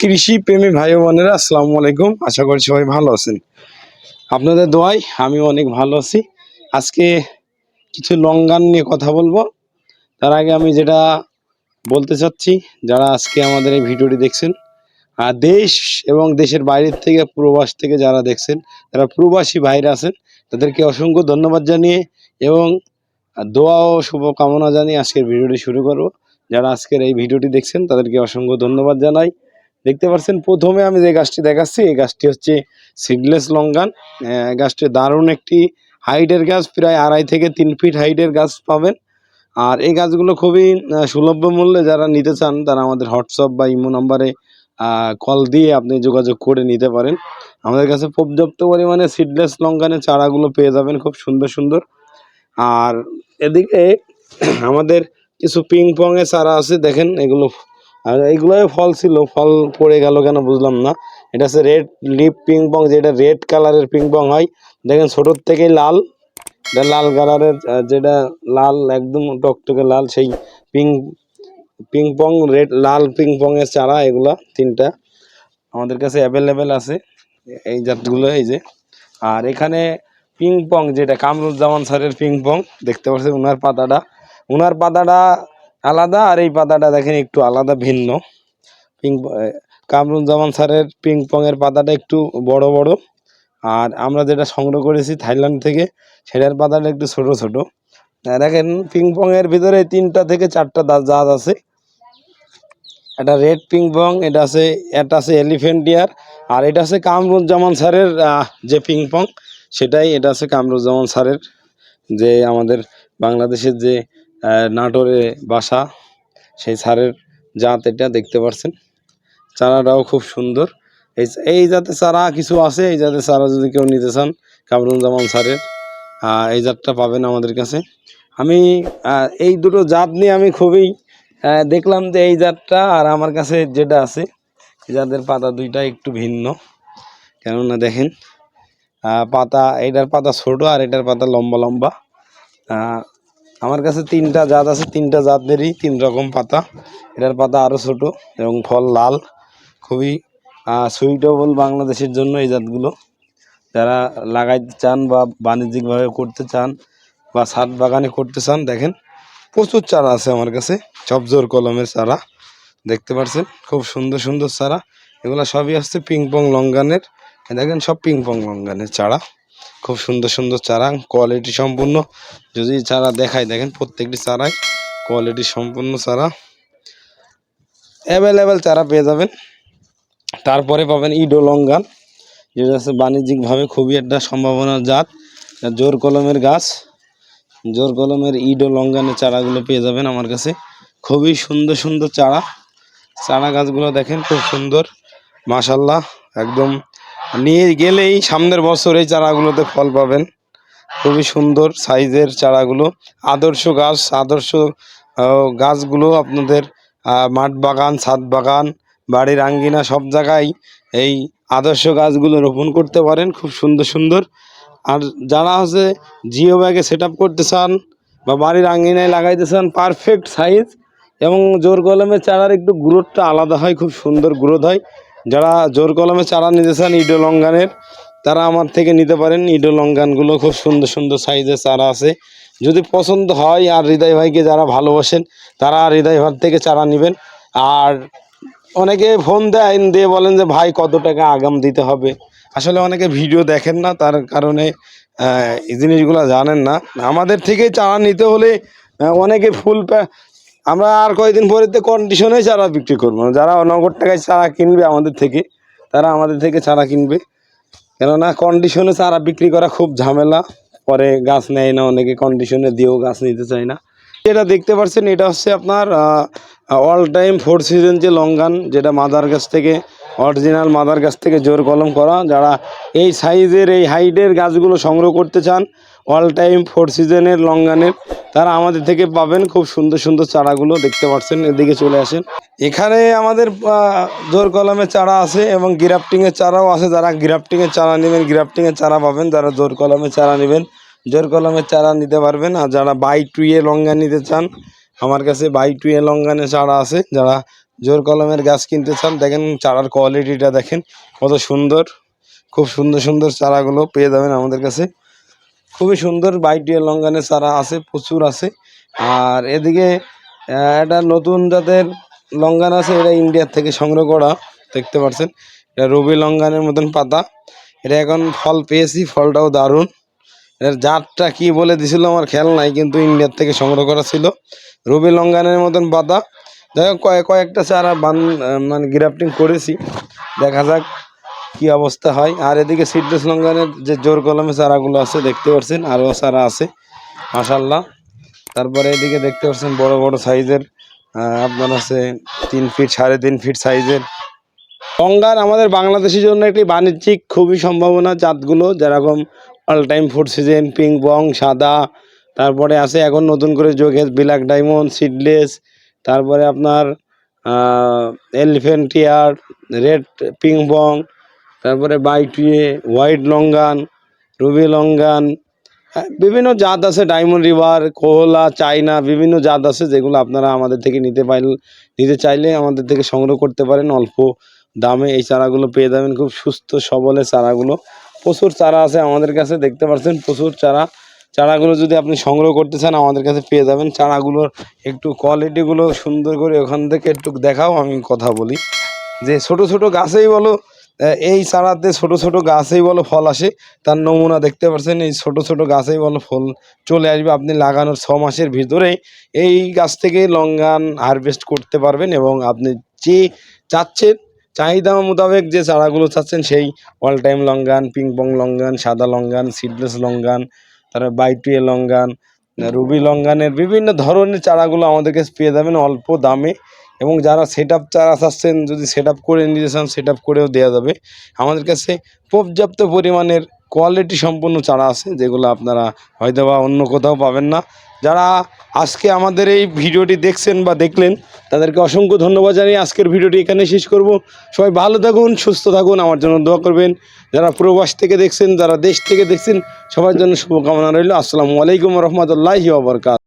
কৃষি প্রেমী ভাই বোনেরা, আসসালামু আলাইকুম। আশা করি সবাই ভালো আছেন। আপনাদের দোয়াই আমি অনেক ভালো আছি। আজকে কিছু লঙ্গান নিয়ে কথা বলব। তার আগে আমি যেটা বলতে চাচ্ছি, যারা আজকে আমাদের এই ভিডিওটি দেখছেন, আর দেশ এবং দেশের বাইরের থেকে প্রবাস থেকে যারা দেখছেন তারা প্রবাসী ভাইরা আছেন, তাদেরকে অসংখ্য ধন্যবাদ জানিয়ে এবং দোয়া ও শুভকামনা জানিয়ে আজকের ভিডিওটি শুরু করব। যারা আজকের এই ভিডিওটি দেখছেন, তাদেরকে অসংখ্য ধন্যবাদ জানাই। দেখতে পাচ্ছেন প্রথমে আমি যে গাছটি দেখাচ্ছি এই গাছটি হচ্ছে সিডলেস লঙ্গান গাছটি দারুণ একটি হাইটের গাছ প্রায় আড়াই থেকে তিন ফিট হাইটের গাছ পাবেন। আর এই গাছগুলো খুবই আহ, সুলভ্য মূল্যে যারা নিতে চান তারা আমাদের হোয়াটসঅ্যাপ বা ইমো নাম্বারে কল দিয়ে আপনি যোগাযোগ করে নিতে পারেন। আমাদের কাছে পর্যাপ্ত পরিমাণে সিডলেস লঙ্কানের চারাগুলো পেয়ে যাবেন খুব সুন্দর সুন্দর। আর এদিকে আমাদের কিছু পিং পং এর চারা আছে দেখেন এগুলো আর এইগুলোই ফল ছিল, ফল পড়ে গেল কেন বুঝলাম না। এটা হচ্ছে রেড লিপ পিং পং যেটা রেড কালারের পিং পং হয়। দেখেন ছোটোর থেকেই লাল। লাল কালারের যেটা লাল, একদম টকটকে লাল, সেই পিং পিং পং রেড লাল পিং পং এর চারা, এগুলা তিনটা আমাদের কাছে অ্যাভেলেবেল আছে। এই জাতগুলো, এই যে। আর এখানে পিং পং যেটা কামরুজ্জামান স্যারের পিং পং দেখতে পাচ্ছেন ওনার পাতাটা। ওনার পাতাটা আলাদা আর এই পাতাটা দেখেন একটু আলাদা ভিন্ন। পিং কামরুজ্জামান স্যারের পিং পং এর পাতাটা একটু বড় বড়। আর আমরা যেটা সংগ্রহ করেছি থাইল্যান্ড থেকে, সেটার পাতাটা একটু ছোট ছোট। দেখেন পিং পং এর ভিতরে তিনটা থেকে চারটা জাত আছে। এটা রেড পিং পং এটা আছে এটা আছে এলিফেন্ট ডিয়ার আর এটা আছে কামরুজ্জামান স্যারের যে পিং পং সেটাই, এটা আছে কামরুজ্জামান স্যারের যে আমাদের বাংলাদেশের যে নাটোরে বাসা সেই স্যারের জাত এটা দেখতে পাচ্ছেন চারাটাও খুব সুন্দর। এই এই জাতের চারা কিছু আছে এই জাতের চারা যদি কেউ নিতে চান কামরুজ্জামান স্যারের আহ, এই জাতটা পাবেন আমাদের কাছে। আমি এই দুটো জাত নিয়ে আমি খুবই দেখলাম যে এই জাতটা আর আমার কাছে যেটা আছে এই জাতের পাতা দুইটা একটু ভিন্ন। কেননা দেখেন পাতা এটার পাতা ছোট আর এটার পাতা লম্বা লম্বা। আমার কাছে তিনটা জাত আছে, তিনটা জাতেরই তিন রকম পাতা। এটার পাতা আরও ছোট এবং ফল লাল, খুবই সুইটেবল বাংলাদেশের জন্য এই জাতগুলো। যারা লাগাইতে চান বা বাণিজ্যিকভাবে করতে চান বা ছাদ বাগানে করতে চান, দেখেন, প্রচুর চারা আছে আমার কাছে সবজোর কলমের চারা, দেখতে পাচ্ছেন খুব সুন্দর সুন্দর চারা। এগুলো সবই আসছে পিং পং লঙ্গানের, দেখেন সব পিং পং লঙ্গানের চারা। খুব সুন্দর সুন্দর চারা কোয়ালিটি সম্পূর্ণ। যদি চারা দেখায় দেখেন প্রত্যেকটি চারাই কোয়ালিটি সম্পূর্ণ চারা। অ্যাভেলেবেল চারা পেয়ে যাবেন। তারপরে পাবেন ইডো লঙ্গান। যেটা হচ্ছে বাণিজ্যিকভাবে খুবই একটা সম্ভাবনার জাত। জোর কলমের গাছ। জোর কলমের ইডো লঙ্গানের চারাগুলো পেয়ে যাবেন আমার কাছে। খুবই সুন্দর সুন্দর চারা। চারা গাছগুলো দেখেন খুব সুন্দর। মাশাল্লাহ একদম নিয়ে গেলেই সামনের বছর এই চারাগুলোতে ফল পাবেন। খুবই সুন্দর সাইজের চারাগুলো। আদর্শ গাছ, আদর্শ গাছগুলো আপনাদের মাঠ বাগান, ছাদ বাগান, বাড়ির আঙ্গিনা সব জায়গায় এই আদর্শ গাছগুলো রোপণ করতে পারেন। খুব সুন্দর সুন্দর। আর যারা হচ্ছে জিও ব্যাগে সেট করতে চান বা বাড়ির আঙ্গিনায় লাগাইতে চান, পারফেক্ট সাইজ এবং জোর কলমের চারার একটু গ্রোথটা আলাদা হয়, খুব সুন্দর গ্রোথ হয়। যারা জোর কলমে চারা নিতে চান ইডো লঙ্গানের তারা আমার থেকে নিতে পারেন। ইডো লঙ্গানগুলো খুব সুন্দর সুন্দর সাইজের চারা আছে। যদি পছন্দ হয় আর হৃদয় ভাইকে যারা ভালোবাসেন, তারা হৃদয় ভাই থেকে চারা নেবেন। আর অনেকে ফোন দেয়, দিয়ে বলেন যে, ভাই, কত টাকা আগাম দিতে হবে? আসলে অনেকে ভিডিও দেখেন না, তার কারণে এই জিনিসগুলো জানেন না। আমাদের থেকে চারা নিতে হলে অনেকে ফুল আমরা আর কয়েকদিন পরে তো কন্ডিশনে চারা বিক্রি করব। যারা নগদ টাকায় চারা কিনবে আমাদের থেকে, তারা আমাদের থেকে চারা কিনবে। কেননা কন্ডিশনে চারা বিক্রি করা খুব ঝামেলা। পরে গাছ নেয় না, অনেকে কন্ডিশনে দিয়েও গাছ নিতে চায় না। যেটা দেখতে পাচ্ছেন, এটা হচ্ছে আপনার অল টাইম ফোর সিজন যে লঙ্গান, যেটা মাদার গাছ থেকে অরিজিনাল মাদার গাছ থেকে জোর কলম করা। যারা এই সাইজের এই হাইটের গাছগুলো সংগ্রহ করতে চান অল টাইম ফোর সিজনের লঙ্গানের তারা আমাদের থেকে পাবেন খুব সুন্দর সুন্দর চারাগুলো, দেখতে পাচ্ছেন, এদিকে চলে আসেন। এখানে আমাদের জোর কলমের চারা আছে এবং গ্রাফটিংয়ের চারাও আছে। যারা গ্রাফটিংয়ের চারা নেবেন গ্রাফটিংয়ের চারা পাবেন। যারা জোর কলমের চারা নেবেন, জোর কলমের চারা নিতে পারবেন। আর যারা বাই টুয়ে লঙ্গা নিতে চান, আমার কাছে বাই টুয়ে লঙ্গানের চারা আছে। যারা জোর কলমের গাছ কিনতে চান, দেখেন চারার কোয়ালিটিটা দেখেন, কত সুন্দর। খুব সুন্দর সুন্দর চারাগুলো পেয়ে যাবেন আমাদের কাছে। খুবই সুন্দর বাইটিয়া লঙ্গানের চারা আছে, প্রচুর আছে। আর এদিকে একটা নতুন জাতের লঙ্গান আছে, এটা ইন্ডিয়ার থেকে সংগ্রহ করা, দেখতে পাচ্ছেন। এটা রবি লঙ্গানের মতন পাতা। এটা এখন ফল পেয়েছি, ফলটাও দারুণ। এর জাতটা কি বলে দিছিল আমার খেয়াল নাই, কিন্তু ইন্ডিয়ার থেকে সংগ্রহ করা ছিল। রবি লঙ্গানের মতন পাতা। যাই হোক কয়েক কয়েকটা চারা বান মানে গ্রাফটিং করেছি। দেখা যাক কি অবস্থা হয়? আর এদিকে সিডলেস লঙ্গানের যে জোর কলমে চারাগুলো আছে, দেখতে পাচ্ছেন আরও চারা আছে মাশাল্লাহ তারপরে এদিকে দেখতে পাচ্ছেন বড় বড় সাইজের আপনার আছে তিন ফিট, সাড়ে তিন ফিট সাইজের। গঙ্গার আমাদের বাংলাদেশের জন্য একটি বাণিজ্যিক খুবই সম্ভাবনা জাতগুলো, যেরকম all time food season ping pong সাদা। তারপরে আছে এখন নতুন করে যোগেশ ব্ল্যাক ডায়মন্ড সিডলেস তারপরে আপনার elephant tear red ping pong তারপরে বাইটুয়ে হোয়াইট লঙ্গান রুবি লঙ্গান হ্যাঁ, বিভিন্ন জাত আছে ডায়মন্ড রিভার কোহলা চাইনা বিভিন্ন জাত আছে যেগুলো আপনারা আমাদের থেকে নিতে পাইল নিতে চাইলে আমাদের থেকে সংগ্রহ করতে পারেন। অল্প দামে এই চারাগুলো পেয়ে যাবেন। খুব সুস্থ সবলে চারাগুলো। প্রচুর চারা আছে আমাদের কাছে দেখতে পাচ্ছেন প্রচুর চারা। চারাগুলো যদি আপনি সংগ্রহ করতে চান আমাদের কাছে পেয়ে যাবেন। চারাগুলোর একটু কোয়ালিটিগুলো সুন্দর করে ওখান থেকে একটু দেখাও আমি কথা বলি। যে ছোট ছোট গাছেই বলো এই চারাতে ছোট ছোট গাছেই বলো ফল আসে। তার নমুনা দেখতে পাচ্ছেন, এই ছোট ছোট গাছেই বলো ফল চলে আসবে। আপনি লাগানোর ছ মাসের ভিতরে এই গাছ থেকে লঙ্গান হারভেস্ট করতে পারবেন এবং আপনি যে চাচ্ছেন, চাহিদা মোতাবেক যে চারাগুলো চাচ্ছেন, সেই all time longan ping pong longan, সাদা লঙ্গান সিডলেস লঙ্গান, তারপরে বাইটুয়ে লঙ্গান রুবি লঙ্গানের বিভিন্ন ধরনের চারাগুলো আমাদের কাছে পেয়ে যাবেন অল্প দামে। এবং যারা সেট আপ চারা চাচ্ছেন যদি সেট আপ করে নিতে চান সেট আপ করেও দেওয়া যাবে। আমাদের কাছে পর্যাপ্ত পরিমাণের কোয়ালিটি সম্পন্ন চারা আছে, যেগুলো আপনারা হয়তো বা অন্য কোথাও পাবেন না। যারা আজকে আমাদের এই ভিডিওটি দেখছেন বা দেখলেন, তাদেরকে অসংখ্য ধন্যবাদ জানিয়ে আজকের ভিডিওটি এখানে শেষ করব। সবাই ভালো থাকুন, সুস্থ থাকুন, আমার জন্য দোয়া করবেন। যারা প্রবাস থেকে দেখছেন, যারা দেশ থেকে দেখছেন, সবার জন্য শুভকামনা রইল। আসসালামু আলাইকুম রহমতুল্লাহি ওবরকাত